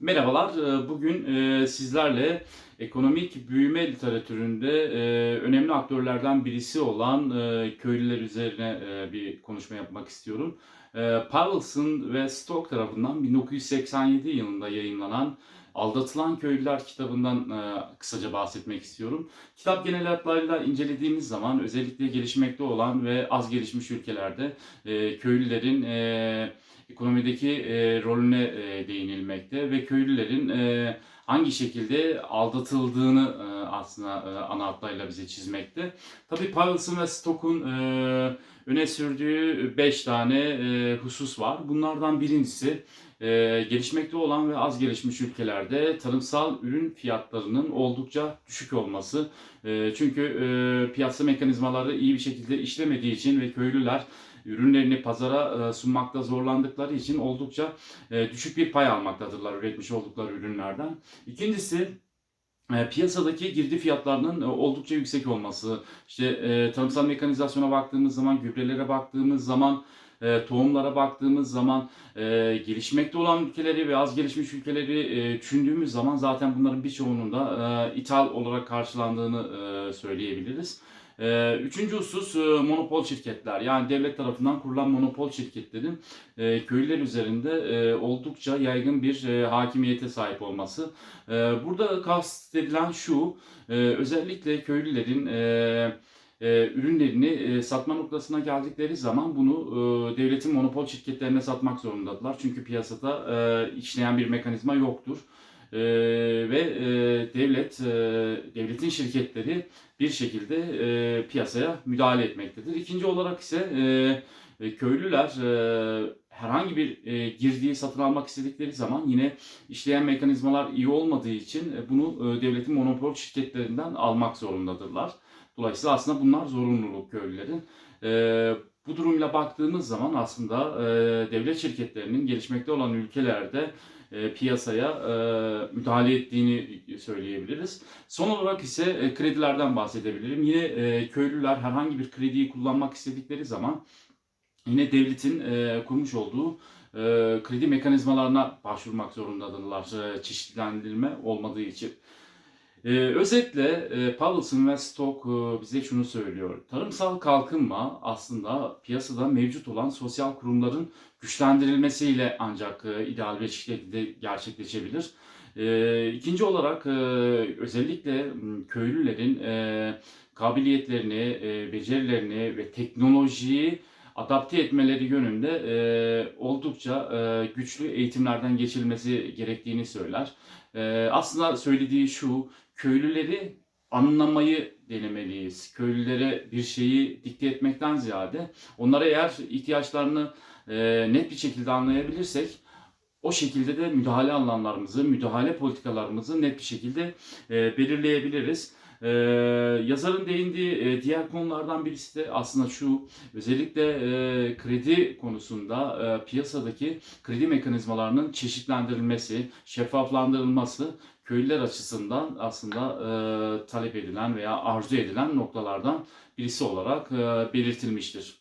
Merhabalar, e, bugün e, sizlerle ekonomik büyüme literatüründe e, önemli aktörlerden birisi olan köylüler üzerine bir konuşma yapmak istiyorum. Powellson ve Stock tarafından 1987 yılında yayınlanan Aldatılan Köylüler kitabından e, kısaca bahsetmek istiyorum. Kitap genel hatlarıyla incelediğimiz zaman özellikle gelişmekte olan ve az gelişmiş ülkelerde e, köylülerin e, ekonomideki e, rolüne e, değinilmekte ve köylülerin e, hangi şekilde aldatıldığını e, aslında e, ana hatlarıyla bize çizmekte. Tabii Powellson ve Stock'un e, öne sürdüğü 5 tane e, husus var. Bunlardan birincisi gelişmekte olan ve az gelişmiş ülkelerde tarımsal ürün fiyatlarının oldukça düşük olması. Çünkü piyasa mekanizmaları iyi bir şekilde işlemediği için ve köylüler ürünlerini pazara sunmakta zorlandıkları için oldukça düşük bir pay almaktadırlar üretmiş oldukları ürünlerden. İkincisi piyasadaki girdi fiyatlarının e, oldukça yüksek olması. İşte e, tarımsal mekanizasyona baktığımız zaman, gübrelere baktığımız zaman, e, tohumlara baktığımız zaman, e, gelişmekte olan ülkeleri ve az gelişmiş ülkeleri e, düşündüğümüz zaman zaten bunların birçoğunun da e, ithal olarak karşılandığını e, söyleyebiliriz. Ee, Üçüncü husus e, monopol şirketler. Yani devlet tarafından kurulan monopol şirketlerin e, köylüler üzerinde e, oldukça yaygın bir e, hakimiyete sahip olması. E, Burada kastedilen şu, özellikle köylülerin ürünlerini satma noktasına geldikleri zaman bunu devletin monopol şirketlerine satmak zorundadılar. Çünkü piyasada işleyen bir mekanizma yoktur. E, ve e, devlet, e, devletin şirketleri bir şekilde e, piyasaya müdahale etmektedir. İkinci olarak ise e, e, köylüler e, herhangi bir e, girdiği satın almak istedikleri zaman yine işleyen mekanizmalar iyi olmadığı için e, bunu e, devletin monopol şirketlerinden almak zorundadırlar. Dolayısıyla aslında bunlar zorunluluk köylülerin. E, bu durumla baktığımız zaman aslında e, devlet şirketlerinin gelişmekte olan ülkelerde e, piyasaya e, müdahale ettiğini söyleyebiliriz. Son olarak ise e, kredilerden bahsedebilirim. Yine e, köylüler herhangi bir krediyi kullanmak istedikleri zaman yine devletin e, kurmuş olduğu e, kredi mekanizmalarına başvurmak zorundadırlar e, çeşitlendirme olmadığı için. Ee, özetle e, Powellson ve Stock e, bize şunu söylüyor. Tarımsal kalkınma aslında piyasada mevcut olan sosyal kurumların güçlendirilmesiyle ancak e, ideal bir şekilde gerçekleşebilir. E, ikinci olarak e, özellikle köylülerin e, kabiliyetlerini, e, becerilerini ve teknolojiyi adapte etmeleri yönünde e, oldukça e, güçlü eğitimlerden geçirilmesi gerektiğini söyler. E, aslında söylediği şu, köylüleri anlamayı denemeliyiz. Köylülere bir şeyi dikte etmekten ziyade onlara eğer ihtiyaçlarını e, net bir şekilde anlayabilirsek o şekilde de müdahale alanlarımızı, müdahale politikalarımızı net bir şekilde e, belirleyebiliriz. Ee, yazarın değindiği e, diğer konulardan birisi de aslında şu, özellikle e, kredi konusunda e, piyasadaki kredi mekanizmalarının çeşitlendirilmesi, şeffaflandırılması köylüler açısından aslında e, talep edilen veya arzu edilen noktalardan birisi olarak e, belirtilmiştir.